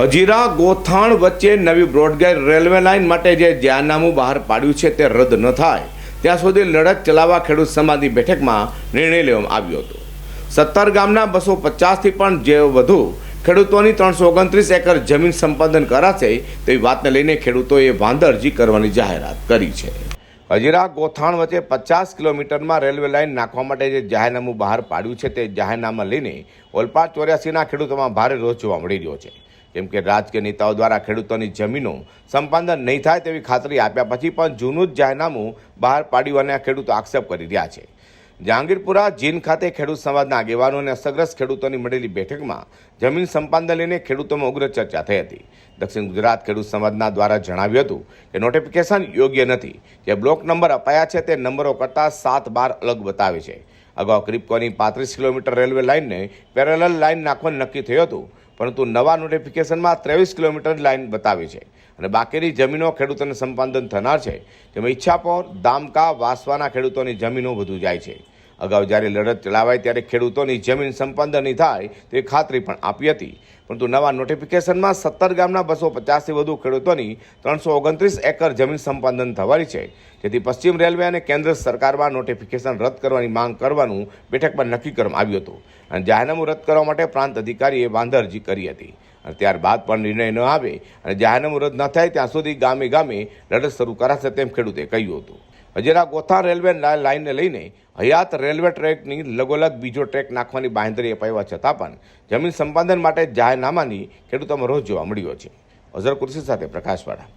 હજીરા ગોથાણ વચ્ચે નવી broad gauge railway line માટે જે જાહેરનામું બહાર પાડ્યું છે તે રદ ન થાય. ત્યાં સુધી લડત ચલાવવા ખેડૂત સમાજની બેઠકમાં નિર્ણય લેવામાં આવ્યો હતો. સત્તર ગામના બસો પચાસથી પણ જે વધુ ખેડૂતોની ત્રણસો ઓગણત્રીસ એકર જમીન સંપાદન કરાશે તેવી વાતને લઈને ખેડૂતોએ વાંધરજી કરવાની જાહેરાત કરી છે. હજીરા ગોથાણ વચ્ચે પચાસ કિલોમીટરમાં રેલવે લાઇન નાખવા માટે જે જાહેરનામું બહાર પાડ્યું છે તે જાહેરનામા લઈને ઓલપાડ ચોર્યાસીના ખેડૂતોમાં ભારે રોષ જોવા મળી રહ્યો છે. કેમ કે રાજકીય નેતાઓ દ્વારા ખેડૂતોની જમીનો સંપાદન નહીં થાય તેવી ખાતરી આપ્યા પછી પણ જૂનું જ જાહેરનામું બહાર પાડ્યું અને ખેડૂતો આક્ષેપ કરી રહ્યા છે. જહાંગીરપુરા જીન ખાતે ખેડૂત સમાજના આગેવાનો અને અસરગ્રસ્ત ખેડૂતોની મળેલી બેઠકમાં જમીન સંપાદન લઈને ખેડૂતોમાં ઉગ્ર ચર્ચા થઈ હતી. દક્ષિણ ગુજરાત ખેડૂત સમાજના દ્વારા જણાવ્યું હતું કે નોટિફિકેશન યોગ્ય નથી. જે બ્લોક નંબર અપાયા છે તે નંબરો કરતાં સાત બાર અલગ બતાવે છે. અગાઉ ક્રિપકોની પાંત્રીસ કિલોમીટર રેલવે લાઇનને પેરેલલ લાઇન નાખવાનું નક્કી થયું હતું. પરંતુ નવા નોટિફિકેશનમાં ત્રેવીસ કિલોમીટર લાઇન બતાવી છે. અને બાકીની જમીનો ખેડૂતોને સંપાદન થનાર છે. તેમાં ઈચ્છાપોર દામકા, વાસવાના ખેડૂતોની જમીનો વધુ જાય છે. અગાઉ જ્યારે લડત ચલાવાય ત્યારે ખેડૂતોની જમીન સંપાદનની થાય તે ખાતરી પણ આપી હતી. પરંતુ નવા નોટિફિકેશનમાં સત્તર ગામના બસો પચાસથી વધુ ખેડૂતોની ત્રણસો ઓગણત્રીસ એકર જમીન સંપાદન થવાની છે. જેથી પશ્ચિમ રેલવે અને કેન્દ્ર સરકારમાં નોટિફિકેશન રદ કરવાની માંગ કરવાનું બેઠકમાં નક્કી કરવામાં આવ્યું હતું અને જાહેરનામું રદ કરવા માટે પ્રાંત અધિકારીએ વાંધરજી કરી હતી. અને ત્યારબાદ પણ નિર્ણય ન આવે અને જાહેરનામું રદ ન થાય ત્યાં સુધી ગામે ગામે લડત શરૂ કરાશે તેમ ખેડૂતે કહ્યું હતું. હજીરા ગોથા રેલવે લાઇનને લઈને હયાત રેલવે ટ્રેકની લગોલગ બીજો ટ્રેક નાખવાની બાંહેધરી અપાવ્યા છતાં પણ જમીન સંપાદન માટે જાહેરનામાની ખેડૂતોમાં રોજ જોવા મળ્યો છે. અઝર કુર્સી સાથે પ્રકાશવાળા.